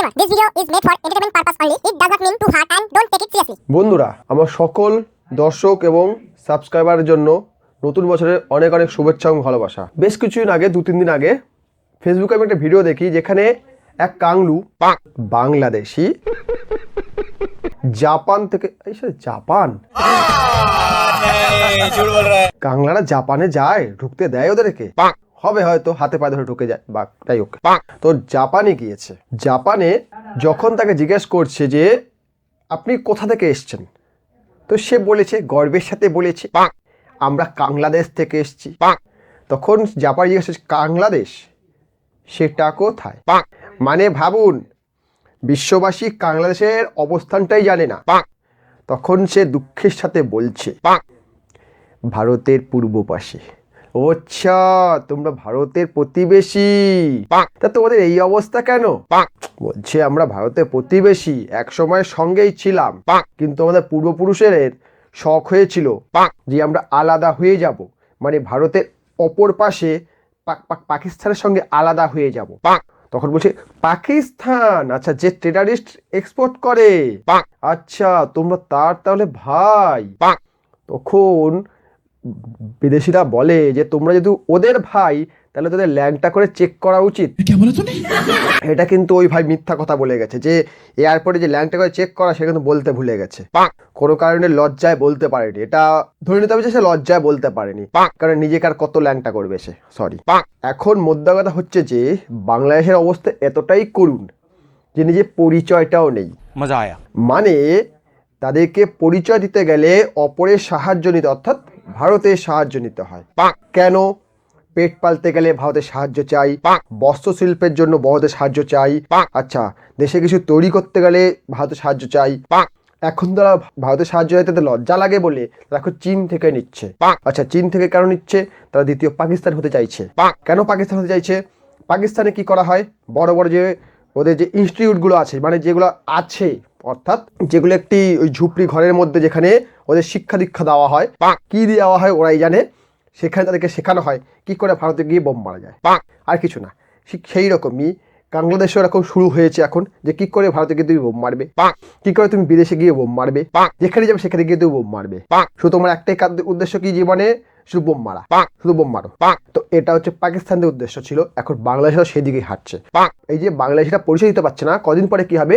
Disclaimer This video is made for entertainment purpose only. It does not mean to hurt and don't take it seriously. বন্ধুরা আমার সকল দর্শক এবং সাবস্ক্রাইবারের জন্য নতুন বছরের অনেক অনেক শুভেচ্ছা এবং ভালোবাসা বেশ কিছুদিন আগে দু তিন দিন আগে ফেসবুকে আমি একটা ভিডিও দেখি যেখানে এক কাংলু বাংলাদেশি জাপান থেকে এই সে জাপান কাংলারা জাপানে যায় ঢুকতে দেয় ওদেরকে হবে হয়তো হাতে পায়ে ধরে ঢুকে যায় বা যাই হোক। তো জাপানে গিয়েছে। জাপানে যখন তাকে জিজ্ঞেস করছে যে আপনি কোথা থেকে এসছেন? তো সে বলেছে গর্বের সাথে বলেছে। আমরা কাংলাদেশ থেকে এসেছি। তখন জাপান জিজ্ঞেস করছে, কাংলাদেশ? সেটা কোথায়? মানে ভাবুন বিশ্ববাসী বাংলাদেশের অবস্থানটাই জানে না। তখন সে দুঃখের সাথে বলছে ভারতের পূর্ব পাশে। আচ্ছা তোমরা ভারতের প্রতিবেশী। তা তোমাদের এই অবস্থা কেন? বলছে আমরা ভারতের প্রতিবেশী এক সময় সঙ্গেই ছিলাম। কিন্তু আমাদের পূর্বপুরুষের শখ হয়েছিল যে আমরা আলাদা হয়ে যাব। মানে ভারতের অপর পাশে পাক- পাক- পাকিস্তানের সঙ্গে আলাদা হয়ে যাব। তখন বলছে পাকিস্তান আচ্ছা যে টেরারিস্ট এক্সপোর্ট করে। আচ্ছা তোমরা তার তাহলে ভাই। তখন বিদেশিরা বলে যে তোমরা যেহেতু ওদের ভাই তাহলে তোদের ল্যাংটা করে চেক করা উচিত। এটা কিন্তু ওই ভাই মিথ্যা কথা বলে গেছে যে এয়ারপোর্টে যে ল্যাংটা করে চেক করা সে কিন্তু বলতে ভুলে গেছে। কোনো কারণে লজ্জায় বলতে পারেনি। এটা ধরে নিতে হবে যে সে লজ্জায় বলতে পারেনি। কারণ নিজেকে আর কত ল্যাংটা করবে সে? সরি এখন মোদ্দা কথা হচ্ছে যে বাংলাদেশের অবস্থা এতটাই করুণ যে নিজের পরিচয়টাও নেই। মানে তাদেরকে পরিচয় দিতে গেলে অপরের সাহায্য নিতে অর্থাৎ ভারতের সাহায্য নিতে হয়। কেন? পেট পালতে গেলে ভারতের সাহায্য চাই। বস্ত্র শিল্পের জন্য ভারতের সাহায্য চাই। আচ্ছা দেশে কিছু তৈরি করতে গেলে ভারতের সাহায্য চাই। এখন তারা ভারতের সাহায্য হয় তাদের লজ্জা লাগে বলে তারা এখন চীন থেকে নিচ্ছে। আচ্ছা চীন থেকে কেন নিচ্ছে? তারা দ্বিতীয় পাকিস্তান হতে চাইছে। কেন পাকিস্তান হতে চাইছে? পাকিস্তানে কি করা হয়? বড় বড় যে ওদের যে ইনস্টিটিউটগুলো আছে মানে যেগুলো আছে অর্থাৎ যেগুলো একটি ওই ঝুপড়ি ঘরের মধ্যে যেখানে ওদের শিক্ষা দীক্ষা দেওয়া হয় কি দেওয়া হয় ওরাই জানে সেখানে তাদেরকে শেখানো হয় কি করে ভারতে গিয়ে বোম মারা যায়। আর কিছু না সেই রকমই বাংলাদেশে এরকম শুরু হয়েছে এখন যে কি করে ভারতে গিয়ে তুমি বোম মারবে কি করে তুমি বিদেশে গিয়ে বোম মারবে যেখানে যাবে সেখানে গিয়ে তুমি বোম মারবে। শুধু তোমার একটাই উদ্দেশ্য কি জীবনে? শুধু বোম মারা। শুধু বোম মারো। তো এটা হচ্ছে পাকিস্তানের উদ্দেশ্য ছিল এখন বাংলাদেশও সেদিকেই হাঁটছে। এই যে বাংলাদেশিরা পরিচয় দিতে পারছে না কদিন পরে কি হবে?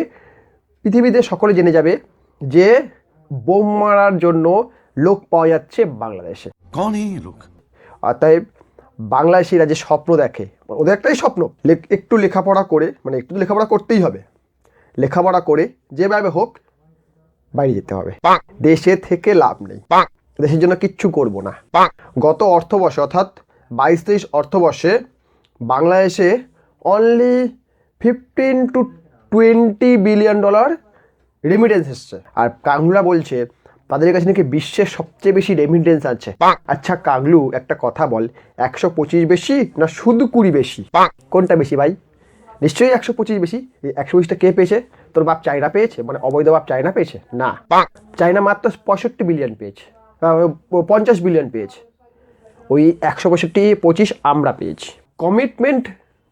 পৃথিবীতে সকলে জেনে যাবে যে বোম মারার জন্য লোক পাওয়া যাচ্ছে বাংলাদেশে। লোক? অতএব বাংলাদেশিরা যে স্বপ্ন দেখে ওদের একটাই স্বপ্ন একটু লেখাপড়া করে মানে একটু লেখাপড়া করতেই হবে। লেখাপড়া করে যেভাবে হোক বাইরে যেতে হবে। দেশে থেকে লাভ নেই। দেশের জন্য কিচ্ছু করব না। গত অর্থবর্ষে অর্থাৎ বাইশ তেইশ অর্থবর্ষে বাংলাদেশে only fifteen to twenty billion dollar remittance এসছে। আর কাংলুরা বলছে তাদের কাছে নাকি বিশ্বের সবচেয়ে বেশি রেমিটেন্স আছে। আচ্ছা কাংলু একটা কথা বল একশো পঁচিশ বেশি না শুধু কুড়ি বেশি? কোনটা বেশি ভাই? নিশ্চয়ই একশো পঁচিশ বেশি। এই একশো পঁচিশটা কে পেয়েছে? তোর বাপ চায়না পেয়েছে? মানে অবৈধ বাপ চায়না পেয়েছে? না। চায়না মাত্র পঁয়ষট্টি বিলিয়ন পেয়েছে। পঞ্চাশ বিলিয়ন পেয়েছে। ওই একশো পঁয়ষট্টি পঁচিশ আমরা পেয়েছি। কমিটমেন্ট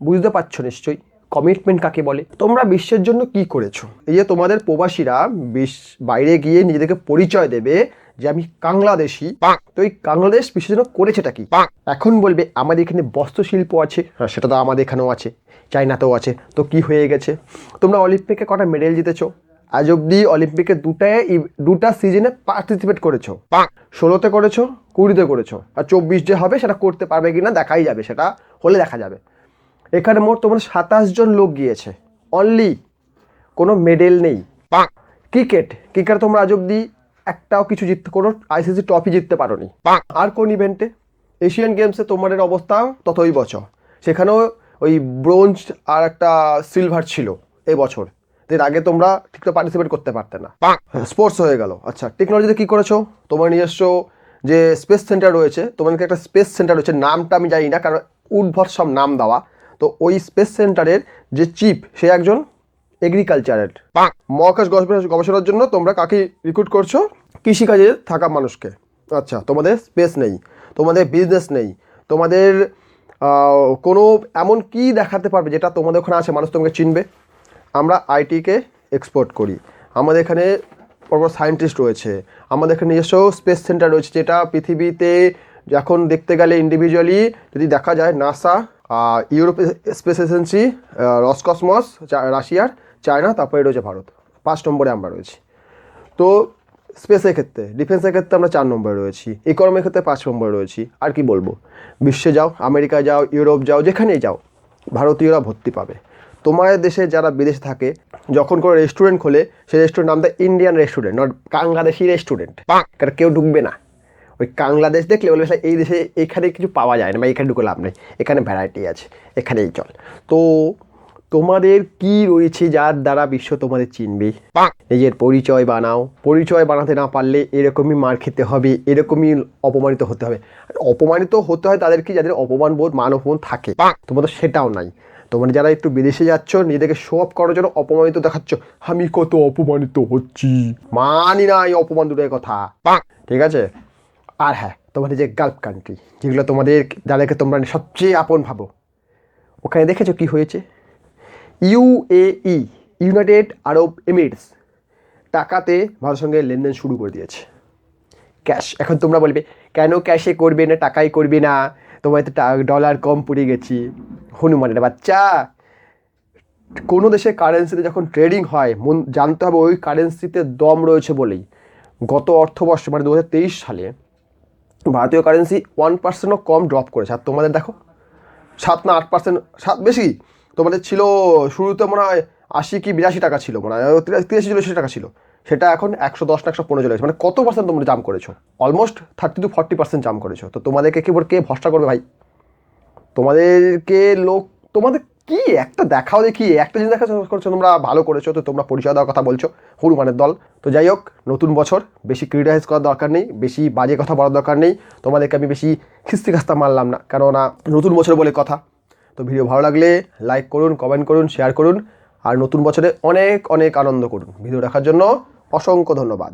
বুঝতে পারছ নিশ্চয়ই। কমিটমেন্ট কাকে বলে? তোমরা বিশ্বের জন্য কি করেছ? এই যে তোমাদের প্রবাসীরা বিশ্ব বাইরে গিয়ে নিজেদেরকে পরিচয় দেবে যে আমি বাংলাদেশি তো এই বাংলাদেশ বিশ্বের জন্য করেছেটা কি? এখন বলবে আমাদের এখানে বস্ত্র শিল্প আছে হ্যাঁ সেটা তো আমাদের এখানেও আছে চাইনাতেও আছে। তো কি হয়ে গেছে? তোমরা অলিম্পিকে কটা মেডেল জিতেছো? আজ অব্দি অলিম্পিকে দুটায় দুটা সিজনে পার্টিসিপেট করেছ। ষোলোতে করেছ কুড়িতে করেছ আর চব্বিশ যে হবে সেটা করতে পারবে কিনা দেখাই যাবে সেটা হলে দেখা যাবে। এখানে মোট তোমার সাতাশ জন লোক গিয়েছে। অনলি কোনো মেডেল নেই। ক্রিকেট ক্রিকেট তোমরা আজ অব্দি একটাও কিছু জিততে কোনো আইসিসি ট্রফি জিততে পারোনি। আর কোন ইভেন্টে এশিয়ান গেমসে তোমাদের অবস্থা ততই বছর। সেখানেও ওই ব্রোঞ্জ আর একটা সিলভার ছিল এই বছর এর আগে তোমরা ঠিক তো পার্টিসিপেট করতে পারতে না। স্পোর্টস হয়ে গেল। আচ্ছা টেকনোলজিতে কি করেছ? তোমার নিজস্ব যে স্পেস সেন্টার রয়েছে তোমাদেরকে একটা স্পেস সেন্টার রয়েছে। নামটা আমি জানি না কারণ উদ্ভট সব নাম দেওয়া। তো ওই স্পেস সেন্টারের যে চিফ সে একজন এগ্রিকালচারের মহাকাশ গবেষণা- গবেষণার জন্য তোমরা কাকে রিক্রুট করছ? কৃষিকাজে থাকা মানুষকে। আচ্ছা তোমাদের স্পেস নেই তোমাদের বিজনেস নেই তোমাদের কোনো এমন কি দেখাতে পারবে যেটা তোমাদের ওখানে আছে মানুষ তোমাকে চিনবে? আমরা আইটিকে এক্সপোর্ট করি। আমাদের এখানে বড় বড় সায়েন্টিস্ট রয়েছে। আমাদের এখানে নিজস্ব স্পেস সেন্টার রয়েছে যেটা পৃথিবীতে এখন দেখতে গেলে ইন্ডিভিজুয়ালি যদি দেখা যায় NASA Europe space agency Roscosmos রাশিয়ার চায়না তারপরে রয়েছে ভারত। পাঁচ নম্বরে আমরা রয়েছি। তো স্পেসের ক্ষেত্রে ডিফেন্সের ক্ষেত্রে আমরা চার নম্বরে রয়েছি। ইকোনমির ক্ষেত্রে পাঁচ নম্বরে রয়েছি। আর কি বলব? বিশ্বে যাও আমেরিকা যাও ইউরোপ যাও যেখানেই যাও ভারতীয়রা ভর্তি পাবে। তোমাদের দেশে যারা বিদেশে থাকে যখন কোনো রেস্টুরেন্ট খোলে সেই রেস্টুরেন্ট নাম দেয় Indian restaurant not Bangladeshi restaurant কারণ কেউ ঢুকবে না। ওই কাংলাদেশ দেখলে বলবে এই দেশে এখানে কিছু পাওয়া যায় না বা এখানে ঢুকে লাভ নেই এখানে ভ্যারাইটি আছে এখানেই চল। তো তোমাদের কি রয়েছে যার দ্বারা বিশ্ব তোমাদের চিনবে? নিজের পরিচয় বানাও। পরিচয় বানাতে না পারলে এরকমই মার খেতে হবে এরকমই অপমানিত হতে হবে। অপমানিত হতে হয় তাদের কি? যাদের অপমান বোধ মান অপমান থাকে। তোমাদের সেটাও নাই। তোমরা যারা একটু বিদেশে যাচ্ছ নিজেদেরকে শো অফ করার জন্য অপমানিত দেখাচ্ছ আমি কত অপমানিত হচ্ছি? মানি না এই অপমান দূরের কথা। ঠিক আছে? আর হ্যাঁ তোমাদের যে গালফ কান্ট্রি যেগুলো তোমাদের যাদেরকে তোমরা সবচেয়ে আপন ভাবো, ওখানে দেখেছ কি হয়েছে? ইউএই ইউনাইটেড আরব এমিরেটস টাকাতে ভারতের সঙ্গে লেনদেন শুরু করে দিয়েছে। ক্যাশ এখন তোমরা বলবে, কেন ক্যাশে করবে না টাকাই করবে না? তোমার তো ডলার কম পড়ে গেছি। হনুমানের বাচ্চা! কোনো দেশের কারেন্সিতে যখন ট্রেডিং হয়, মন, জানতে হবে ওই কারেন্সিতে দম রয়েছে বলেই। গত অর্থবর্ষ মানে দু হাজার তেইশ সালে ভারতীয় কারেন্সি ওয়ান পার্সেন্টও কম ড্রপ করেছে। আর তোমাদের দেখো, সাত না আট পার্সেন্ট সাত বেশি? তোমাদের ছিল শুরুতে মনে হয় আশি কি বিরাশি টাকা ছিল, মনে হয় তিরা- তিরাশি, চল্লিশ টাকা ছিল। সেটা এখন একশো দশ একশো পনেরো চলে মানে কত পার্সেন্ট তোমরা জাম করেছ? Almost thirty to forty percent জাম করেছ। তো তোমাদেরকে কি কে ভরসা করবে ভাই? তোমাদেরকে লোক, তোমাদের কি? একটা দেখাও দেখি, একটা জিনিস দেখা করছ, তোমরা ভালো করেছ, তো তোমরা পরিচয় দেওয়ার কথা বলছো হনুমানের দল। তো যাই হোক, নতুন বছর, বেশি ক্রিটিসাইজ করার দরকার নেই, বেশি বাজে কথা বলার দরকার নেই, তোমাদেরকে আমি বেশি খিস্তি খাস্তা মারলাম না, কেননা নতুন বছর বলে কথা। তো ভিডিও ভালো লাগলে লাইক করুন কমেন্ট করুন শেয়ার করুন, আর নতুন বছরে অনেক অনেক আনন্দ করুন। ভিডিও দেখার জন্য অসংখ্য ধন্যবাদ।